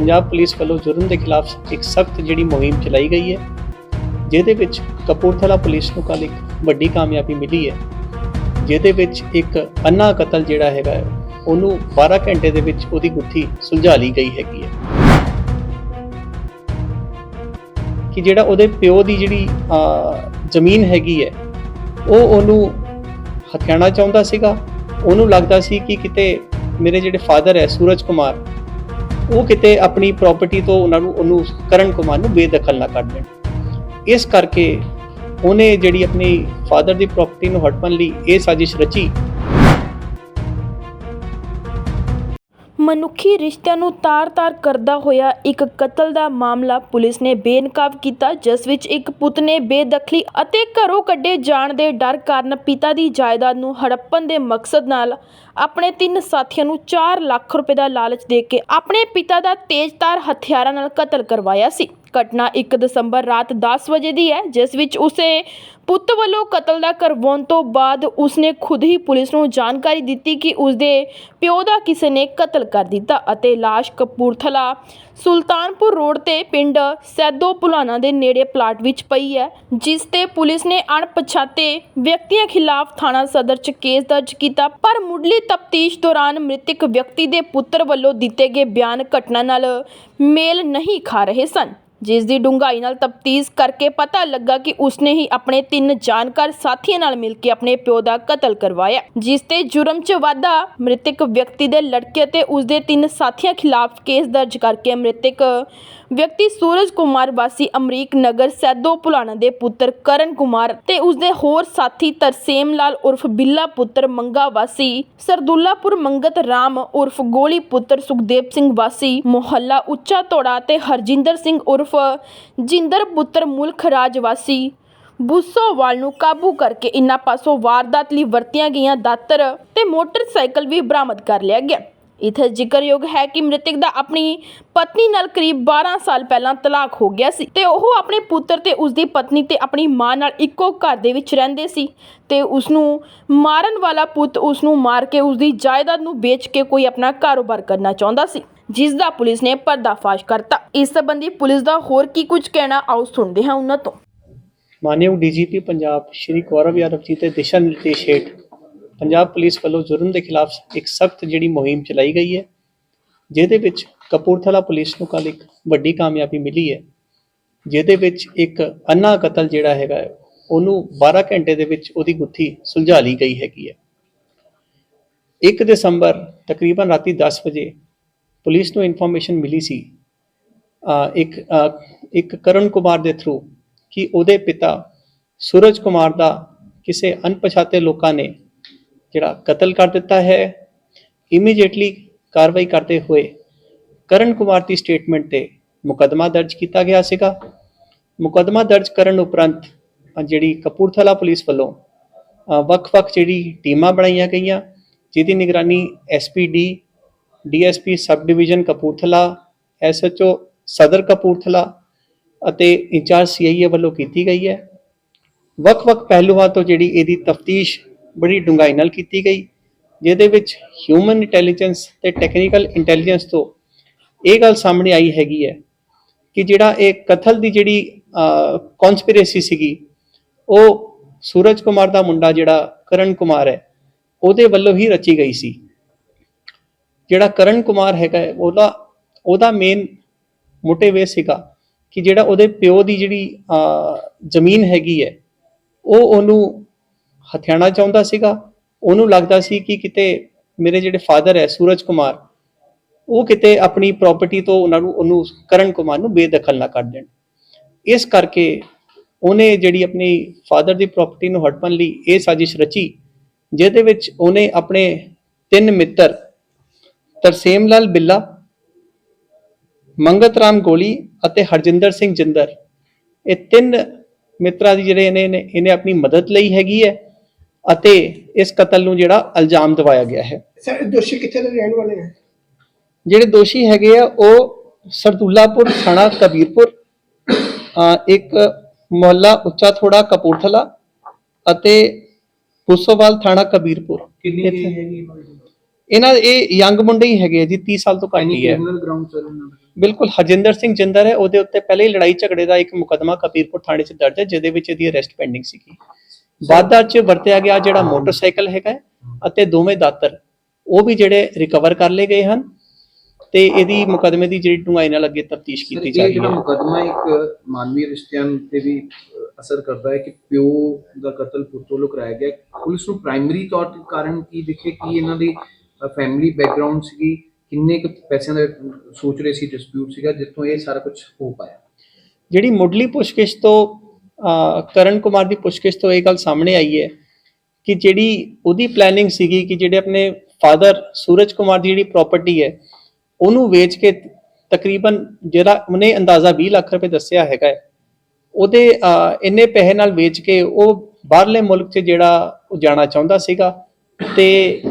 Punjab police ਵੱਲੋਂ ਜੁਰਮ ਦੇ ਖਿਲਾਫ ਇੱਕ ਸਖਤ ਜਿਹੜੀ ਮੁਹਿੰਮ ਚਲਾਈ ਗਈ ਹੈ, ਜਿਹਦੇ ਵਿੱਚ ਕਪੂਰਥਲਾ ਪੁਲਿਸ ਨੂੰ ਕੱਲ ਇੱਕ ਵੱਡੀ ਕਾਮਯਾਬੀ ਮਿਲੀ ਹੈ। ਜਿਹਦੇ ਵਿੱਚ ਇੱਕ ਅੰਨਾ ਕਤਲ ਜਿਹੜਾ ਹੈਗਾ ਉਹਨੂੰ 12 ਘੰਟੇ ਦੇ ਵਿੱਚ ਉਹਦੀ ਗੁੱਥੀ ਸੁਲਝਾ ਲਈ ਗਈ ਹੈਗੀ ਹੈ। ਕਿ ਜਿਹੜਾ ਉਹਦੇ ਪਿਓ ਦੀ ਜਿਹੜੀ ਜ਼ਮੀਨ ਹੈਗੀ ਹੈ, ਉਹ ਉਹਨੂੰ ਹਥਿਆਣਾ ਚਾਹੁੰਦਾ ਸੀਗਾ। ਉਹਨੂੰ ਲੱਗਦਾ ਸੀ ਕਿ ਕਿਤੇ ਮੇਰੇ ਜਿਹੜੇ ਫਾਦਰ ਹੈ, ਸੂਰਜ ਕੁਮਾਰ ਉਹ ਕਿਤੇ ਆਪਣੀ ਪ੍ਰਾਪਰਟੀ ਤੋਂ ਉਹਨਾਂ ਨੂੰ, ਉਹਨੂੰ ਕਰਨ ਕੁਮਾਰ ਨੂੰ ਬੇਦਖਲ ਨਾ ਕਰ ਦੇਣ। ਇਸ ਕਰਕੇ ਉਹਨੇ ਜਿਹੜੀ ਆਪਣੀ ਫਾਦਰ ਦੀ ਪ੍ਰਾਪਰਟੀ ਨੂੰ ਹੜਪਣ ਲਈ ਇਹ ਸਾਜ਼ਿਸ਼ ਰਚੀ। ਮਨੁੱਖੀ ਰਿਸ਼ਤਿਆਂ ਨੂੰ ਤਾਰ-ਤਾਰ ਕਰਦਾ ਹੋਇਆ ਇੱਕ ਕਤਲ ਦਾ ਮਾਮਲਾ ਪੁਲਿਸ ਨੇ ਬੇਨਕਾਬ ਕੀਤਾ, ਜਿਸ ਵਿੱਚ ਇੱਕ ਪੁੱਤ ਨੇ ਬੇਦਖਲੀ ਅਤੇ ਘਰੋਂ ਕੱਢੇ ਜਾਣ ਦੇ ਡਰ ਕਾਰਨ ਪਿਤਾ ਦੀ ਜਾਇਦਾਦ ਨੂੰ ਹੜੱਪਣ ਦੇ ਮਕਸਦ ਨਾਲ ਆਪਣੇ ਤਿੰਨ ਸਾਥੀਆਂ ਨੂੰ ਚਾਰ ਲੱਖ ਰੁਪਏ ਦਾ ਲਾਲਚ ਦੇ ਕੇ ਆਪਣੇ ਪਿਤਾ ਦਾ ਤੇਜ਼ਧਾਰ ਹਥਿਆਰਾਂ ਨਾਲ ਕਤਲ ਕਰਵਾਇਆ ਸੀ। ਘਟਨਾ 1 ਦਸੰਬਰ ਰਾਤ 10 ਵਜੇ ਦੀ ਹੈ, ਜਿਸ ਵਿੱਚ ਉਸੇ ਪੁੱਤ ਵੱਲੋਂ ਕਤਲ ਦਾ ਕਰਵਾਉਣ ਤੋਂ ਬਾਅਦ ਉਸਨੇ ਖੁਦ ਹੀ ਪੁਲਿਸ ਨੂੰ ਜਾਣਕਾਰੀ ਦਿੱਤੀ ਕਿ ਉਸਦੇ ਪਿਓ ਦਾ ਕਿਸੇ ਨੇ ਕਤਲ ਕਰ ਦਿੱਤਾ ਅਤੇ ਲਾਸ਼ ਕਪੂਰਥਲਾ, ਸੁਲਤਾਨਪੁਰ ਰੋਡ ਤੇ ਪਿੰਡ ਸੈਦੋ ਪੁਲਾਨਾ ਦੇ ਨੇੜੇ ਪਲਾਟ ਵਿੱਚ ਪਈ ਹੈ, ਜਿਸ ਤੇ ਪੁਲਿਸ ਨੇ ਅਣਪਛਾਤੇ ਵਿਅਕਤੀਆਂ ਖਿਲਾਫ ਥਾਣਾ ਸਦਰ 'ਚ ਕੇਸ ਦਰਜ ਕੀਤਾ। ਪਰ ਮੁੱਢਲੀ ਤਫਤੀਸ਼ ਦੌਰਾਨ ਮ੍ਰਿਤਕ ਵਿਅਕਤੀ ਦੇ ਪੁੱਤਰ ਵੱਲੋਂ ਦਿੱਤੇ ਗਏ ਬਿਆਨ ਘਟਨਾ ਨਾਲ ਮੇਲ ਨਹੀਂ ਖਾ ਰਹੇ ਸਨ। ਜਿਸ ਦੀ ਡੂੰਘਾਈ ਨਾਲ ਤਫਤੀਸ਼ ਕਰਕੇ ਪਤਾ ਲੱਗਾ ਕਿ ਉਸਨੇ ਹੀ ਆਪਣੇ ਤਿੰਨ ਜਾਣਕਾਰ ਸਾਥੀਆਂ ਨਾਲ ਮਿਲ ਕੇ ਆਪਣੇ ਪਿਓ ਦਾ ਕਤਲ ਕਰਵਾਇਆ, ਜਿਸ ਤੇ ਜੁਰਮ 'ਚ ਵਾਧਾ ਮ੍ਰਿਤਕ ਵਿਅਕਤੀ ਦੇ ਲੜਕੇ ਅਤੇ ਉਸਦੇ ਤਿੰਨ ਸਾਥੀਆਂ ਖਿਲਾਫ ਕੇਸ ਦਰਜ ਕਰਕੇ ਮ੍ਰਿਤਕ ਵਿਅਕਤੀ ਸੂਰਜ ਕੁਮਾਰ ਵਾਸੀ ਅਮਰੀਕ ਨਗਰ ਸੈਦੋ ਪੁਲਾਣਾ ਦੇ ਪੁੱਤਰ ਕਰਨ ਕੁਮਾਰ ਤੇ ਉਸਦੇ ਹੋਰ ਸਾਥੀ ਤਰਸੇਮ ਲਾਲ ਉਰਫ ਬਿੱਲਾ ਪੁੱਤਰ ਮੰਗਾ ਵਾਸੀ, ਸਰਦੁੱਲਾਪੁਰ ਮੰਗਤ ਰਾਮ ਉਰਫ ਗੋਲੀ ਪੁੱਤਰ ਸੁਖਦੇਵ ਸਿੰਘ ਵਾਸੀ, ਮੁਹੱਲਾ ਉੱਚਾ ਤੋੜਾ ਤੇ ਹਰਜਿੰਦਰ ਸਿੰਘ ਉਰਫ ਜਿੰਦਰ ਪੁੱਤਰ ਮੁਲਖ ਰਾਜ ਵਾਸੀ। ਬੁੱਸੋਵਾਲ ਨੂੰ ਕਾਬੂ ਕਰਕੇ ਇਨ੍ਹਾਂ ਪਾਸੋਂ ਵਾਰਦਾਤ ਲਈ ਵਰਤੀਆਂ ਗਈਆਂ ਦਾਤਰ ਤੇ ਮੋਟਰਸਾਈਕਲ ਵੀ ਬਰਾਮਦ ਕਰ ਲਿਆ ਗਿਆ। ਇਥੇ ਜ਼ਿਕਰਯੋਗ ਹੈ ਕਿ ਮ੍ਰਿਤਕ ਦਾ ਆਪਣੀ ਪਤਨੀ ਨਾਲ ਕਰੀਬ 12 ਸਾਲ ਪਹਿਲਾਂ ਤਲਾਕ ਹੋ ਗਿਆ ਸੀ ਤੇ ਉਹ ਆਪਣੇ ਪੁੱਤਰ ਤੇ ਉਸਦੀ ਪਤਨੀ ਤੇ ਆਪਣੀ ਮਾਂ ਨਾਲ ਇੱਕੋ ਘਰ ਦੇ ਵਿੱਚ ਰਹਿੰਦੇ ਸੀ ਤੇ ਉਸ ਨੂੰ ਮਾਰਨ ਵਾਲਾ ਪੁੱਤ ਉਸ ਨੂੰ ਮਾਰ ਕੇ ਉਸਦੀ ਜਾਇਦਾਦ ਨੂੰ ਵੇਚ ਕੇ ਕੋਈ ਆਪਣਾ ਕਾਰੋਬਾਰ ਕਰਨਾ ਚਾਹੁੰਦਾ ਸੀ, ਜਿਸ ਦਾ ਪੁਲਿਸ ਨੇ ਪਰਦਾਫਾਸ਼ ਕਰਤਾ। ਇਸ ਸੰਬੰਧੀ ਪੁਲਿਸ ਦਾ ਹੋਰ ਕੀ ਕੁਝ ਕਹਿਣਾ ਆਓ ਸੁਣਦੇ ਹਾਂ ਉਹਨਾਂ ਤੋਂ। ਮਾਨਯੋਗ ਡੀਜੀਪੀ ਪੰਜਾਬ ਸ਼੍ਰੀ ਗੌਰਵ ਯਾਦਵ ਜੀ ਦੇ ਦਿਸ਼ਾ ਨਿਰਦੇਸ਼ ਹੇਠ ਪੰਜਾਬ ਪੁਲਿਸ ਵੱਲੋਂ ਜੁਰਮ ਦੇ ਖਿਲਾਫ ਇੱਕ ਸਖਤ ਜਿਹੜੀ ਮੁਹਿੰਮ ਚਲਾਈ ਗਈ ਹੈ, ਜਿਹਦੇ ਵਿੱਚ ਕਪੂਰਥਲਾ ਪੁਲਿਸ ਨੂੰ ਕੱਲ ਇੱਕ ਵੱਡੀ ਕਾਮਯਾਬੀ ਮਿਲੀ ਹੈ, ਜਿਹਦੇ ਵਿੱਚ ਇੱਕ ਅੰਨਾ ਕਤਲ ਜਿਹੜਾ ਹੈਗਾ ਉਹਨੂੰ 12 ਘੰਟੇ ਦੇ ਵਿੱਚ ਉਹਦੀ ਗੁੱਥੀ ਸੁਲਝਾ ਲਈ ਗਈ ਹੈਗੀ ਹੈ। 1 ਦਸੰਬਰ ਤਕਰੀਬਨ ਰਾਤੀ 10 ਵਜੇ ਪੁਲਿਸ ਨੂੰ ਇਨਫੋਰਮੇਸ਼ਨ ਮਿਲੀ ਸੀ ਇੱਕ ਇੱਕ ਕਰਨ ਕੁਮਾਰ ਦੇ ਥਰੂ ਕਿ ਉਹਦੇ ਪਿਤਾ ਸੂਰਜ ਕੁਮਾਰ ਦਾ ਕਿਸੇ ਅਣਪਛਾਤੇ ਲੋਕਾਂ ਨੇ ਜਿਹੜਾ ਕਤਲ ਕਰ ਦਿੱਤਾ ਹੈ ਇਮੀਡੀਏਟਲੀ ਕਾਰਵਾਈ ਕਰਦੇ ਹੋਏ ਕਰਨ ਕੁਮਾਰ ਦੀ ਸਟੇਟਮੈਂਟ ਤੇ ਮੁਕੱਦਮਾ ਦਰਜ ਕੀਤਾ ਗਿਆ ਸੀਗਾ। ਮੁਕੱਦਮਾ ਦਰਜ ਕਰਨ ਉਪਰੰਤ ਜਿਹੜੀ ਕਪੂਰਥਲਾ ਪੁਲਿਸ ਵੱਲੋਂ ਵੱਖ-ਵੱਖ ਜਿਹੜੀ ਟੀਮਾਂ ਬਣਾਈਆਂ ਗਈਆਂ, ਜਿਹਦੀ ਨਿਗਰਾਨੀ SPD DSP sub division Kapurthala SHO Sadar Kapurthala ਅਤੇ ਇੰਚਾਰਜ ਸੀਆਈਏ ਵੱਲੋਂ ਕੀਤੀ ਗਈ ਹੈ। ਵੱਖ-ਵੱਖ ਪਹਿਲੂਆਂ ਤੋਂ ਜਿਹੜੀ ਇਹਦੀ ਤਫਤੀਸ਼ ਬੜੀ ਡੂੰਘਾਈ ਨਾਲ ਕੀਤੀ ਗਈ, ਜਿਹਦੇ ਵਿੱਚ ਹਿਊਮਨ ਇੰਟੈਲੀਜੈਂਸ ਤੇ ਟੈਕਨੀਕਲ ਇੰਟੈਲੀਜੈਂਸ ਤੋਂ ਇਹ ਗੱਲ ਸਾਹਮਣੇ ਆਈ ਹੈਗੀ ਹੈ ਕਿ ਜਿਹੜਾ ਇਹ ਕਥਲ ਦੀ ਜਿਹੜੀ ਕਨਸਪੀਰੇਸੀ ਸੀਗੀ, ਉਹ ਸੂਰਜ ਕੁਮਾਰ ਦਾ ਮੁੰਡਾ ਜਿਹੜਾ ਕਰਨ ਕੁਮਾਰ ਹੈ, ਉਹਦੇ ਵੱਲੋਂ ਹੀ ਰਚੀ ਗਈ ਸੀ। ਜਿਹੜਾ ਕਰਨ ਕੁਮਾਰ ਹੈਗਾ ਉਹਦਾ ਉਹਦਾ ਮੇਨ ਮੋਟਿਵ ਇਹ ਸੀਗਾ ਕਿ ਜਿਹੜਾ ਉਹਦੇ ਪਿਓ ਦੀ ਜਿਹੜੀ ਜ਼ਮੀਨ ਹੈਗੀ ਹੈ, ਉਹ ਉਹਨੂੰ ਹਥਿਆਣਾ ਚਾਹੁੰਦਾ ਸੀਗਾ, ਉਹਨੂੰ ਲੱਗਦਾ ਸੀ ਕਿ ਕਿਤੇ ਮੇਰੇ ਜਿਹੜੇ ਫਾਦਰ ਹੈ, ਸੂਰਜ ਕੁਮਾਰ, ਉਹ ਕਿਤੇ ਆਪਣੀ ਪ੍ਰਾਪਰਟੀ ਤੋਂ ਉਹਨਾਂ ਨੂੰ, ਉਹਨੂੰ, ਕਰਨ ਕੁਮਾਰ ਨੂੰ ਬੇਦਖਲ ਨਾ ਕਰ ਦੇਣ। ਇਸ ਕਰਕੇ ਉਹਨੇ ਜਿਹੜੀ ਆਪਣੀ ਫਾਦਰ ਦੀ ਪ੍ਰਾਪਰਟੀ ਨੂੰ ਹੜਪਣ ਲਈ ਇਹ ਸਾਜ਼ਿਸ਼ ਰਚੀ, ਜਿਹਦੇ ਵਿੱਚ ਉਹਨੇ ਆਪਣੇ ਤਿੰਨ ਮਿੱਤਰ ਤਰਸੇਮ ਲਾਲ ਬਿੱਲਾ ਮੰਗਤ ਰਾਮ ਗੋਲੀ ਅਤੇ ਹਰਜਿੰਦਰ ਸਿੰਘ ਜਿੰਦਰ, ਇਹ ਤਿੰਨ ਮਿੱਤਰਾਂ ਦੀ ਜਿਹੜੇ ਇਹਨੇ ਇਹਨੇ- ਇਹਨੇ ਆਪਣੀ ਮਦਦ ਲਈ ਹੈਗੀ ਹੈ। ਅਤੇ ਇਸ ਕਤਲ ਨੂੰ ਜਿਹੜਾ ਇਲਜ਼ਾਮ ਦਿਵਾਇਆ ਗਿਆ ਹੈ। ਸਰ ਦੋਸ਼ੀ ਕਿੱਥੇ ਦੇ ਰਹਿਣ ਵਾਲੇ ਹੈ ਜਿਹੜੇ ਦੋਸ਼ੀ ਹੈਗੇ ਆ ਉਹ ਸਰਦੁੱਲਾਪੁਰ ਥਾਣਾ ਕਬੀਰਪੁਰ ਅ, ਇੱਕ ਮੁਹੱਲਾ ਉੱਚਾ ਥੋੜਾ ਕਪੂਰਥਲਾ ਅਤੇ ਪੁਸੋਵਾਲ ਥਾਣਾ ਕਬੀਰਪੁਰ। ਕਿੰਨੀ ਇੱਥੇ- ਏਜ ਹੈਗੀ ਇਹਨਾਂ ਇਹ ਯੰਗ ਮੁੰਡੇ ਹੀ ਹੈਗੇ ਆ ਜੀ 30 ਸਾਲ ਤੋਂ ਘੱਟ ਹੀ ਹੈ। ਕ੍ਰਿਮੀਨਲ ਗਰਾਊਂਡ ਸਰ ਉਹਨਾਂ ਦਾ? ਬਿਲਕੁਲ ਹਰਜਿੰਦਰ ਸਿੰਘ ਜਿੰਦਰ ਹੈ ਉਹਦੇ ਉੱਤੇ ਪਹਿਲੇ ਹੀ ਲੜਾਈ ਝਗੜੇ ਦਾ ਇੱਕ ਮੁਕੱਦਮਾ ਕਪੀਰਪੁਰ ਥਾਣੇ 'ਚ ਦਰਜ ਹੈ ਜਿਹਦੇ ਵਿੱਚ ਇਹਦੀ ਅਰੈਸਟ ਪੈਂਡਿੰਗ ਸੀਗੀ। ਵਾਧਾ 'ਚ ਵਰਤਿਆ ਗਿਆ ਜਿਹੜਾ ਮੋਟਰਸਾਈਕਲ ਹੈਗਾ ਅਤੇ ਦੋਵੇਂ ਦਾਤਰ ਉਹ ਵੀ ਜਿਹੜੇ ਰਿਕਵਰ ਕਰ ਲਏ ਗਏ ਹਨ ਤੇ ਇਹਦੀ ਮੁਕੱਦਮੇ ਦੀ ਜਿਹੜੀ ਡੂੰਘਾਈ ਨਾਲ ਅੱਗੇ ਤਫਤੀਸ਼ ਕੀਤੀ ਜਾ ਰਹੀ ਜਿਹੜਾ ਹੈ ਮੁਕਦਮਾ ਇੱਕ ਮਾਨਵੀ ਰਿਸ਼ਤਿਆਂ ਤੇ ਵੀ ਅਸਰ ਕਰਦਾ ਹੈ ਕਿ ਪਿਓ ਦਾ ਕਤਲ ਪੁੱਤ ਵੱਲੋਂ ਕਰਾਇਆ ਗਿਆ। ਪੁਲਿਸ ਨੂੰ ਪ੍ਰਾਇਮਰੀ ਤੌਰ ਤੇ ਕਾਰਨ ਕੀ ਦਿਖੇ? ਕਿ ਇਹਨਾਂ ਦੀ ਫੈਮਿਲੀ ਬੈਕਗ੍ਰਾਉਂਡ ਸੀਗੀ? ਕਿੰਨੇ ਕੁ ਪੈਸਿਆਂ ਦਾ ਸੋਚ ਰਹੇ ਸੀ ਡਿਸਪਿਊਟ ਸੀਗਾ ਜਿੱਥੋਂ ਇਹ ਸਾਰਾ ਕੁਝ ਹੋ ਪਾਇਆ? ਜਿਹੜੀ ਮੁੱਢਲੀ ਪੁੱਛਗਿੱਛ ਤੋਂ ਕਰਨ ਕੁਮਾਰ ਦੀ ਪੁੱਛਗਿੱਛ ਤੋਂ ਇਹ ਗੱਲ ਸਾਹਮਣੇ ਆਈ ਹੈ ਕਿ ਜਿਹੜੀ ਉਹਦੀ ਪਲੈਨਿੰਗ ਸੀਗੀ ਕਿ ਜਿਹੜੇ ਆਪਣੇ ਫਾਦਰ ਸੂਰਜ ਕੁਮਾਰ ਦੀ ਜਿਹੜੀ ਪ੍ਰਾਪਰਟੀ ਹੈ ਉਹਨੂੰ ਵੇਚ ਕੇ ਤਕਰੀਬਨ ਜਿਹੜਾ ਉਹਨੇ ਅੰਦਾਜ਼ਾ 20 ਲੱਖ ਰੁਪਏ ਦੱਸਿਆ ਹੈਗਾ ਹੈ, ਉਹਦੇ ਇੰਨੇ ਪੈਸੇ ਨਾਲ ਵੇਚ ਕੇ ਉਹ ਬਾਹਰਲੇ ਮੁਲਕ 'ਚ ਜਿਹੜਾ ਉਹ ਜਾਣਾ ਚਾਹੁੰਦਾ ਸੀਗਾ ਤੇ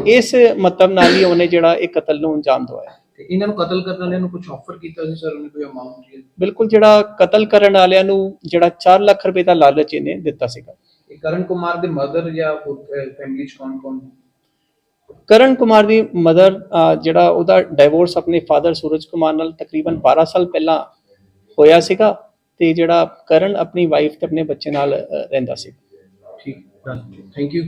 ਇਸ ਮਤਲਬ ਨਾਲ ਹੀ ਉਹਨੇ ਜਿਹੜਾ ਇਹ ਕਤਲ ਨੂੰ ਅੰਜਾਮ ਦਵਾਇਆ। ਤੇ ਇਹਨਾਂ ਨੂੰ ਕਤਲ ਕਰਨ ਵਾਲਿਆਂ ਨੂੰ ਕੁਝ ਆਫਰ ਕੀਤਾ ਸੀ ਸਰ ਉਹਨੇ ਕੋਈ ਅਮਾਉਂਟ ਬਿਲਕੁਲ ਜਿਹੜਾ ਕਤਲ ਕਰਨ ਵਾਲਿਆਂ ਨੂੰ ਜਿਹੜਾ 4 ਲੱਖ ਰੁਪਏ ਦਾ ਲਾਲਚ ਇਹਨੇ ਦਿੱਤਾ ਸੀਗਾ। ਇਹ ਕਰਨ ਕੁਮਾਰ ਦੇ ਮਦਰ ਜਾਂ ਫੈਮਿਲੀ ਚ ਕੌਣ ਕੌਣ? ਕਰਨ ਕੁਮਾਰ ਦੀ ਮਦਰ ਜਿਹੜਾ ਉਹਦਾ ਡਿਵੋਰਸ ਆਪਣੇ ਫਾਦਰ ਸੂਰਜ ਕੁਮਾਰ ਨਾਲ ਤਕਰੀਬਨ 12 ਸਾਲ ਪਹਿਲਾਂ ਹੋਇਆ ਸੀਗਾ ਤੇ ਜਿਹੜਾ ਕਰਨ ਆਪਣੀ ਵਾਈਫ ਤੇ ਆਪਣੇ ਬੱਚੇ ਨਾਲ ਰਹਿੰਦਾ ਸੀ ਠੀਕ ਥੈਂਕ ਯੂ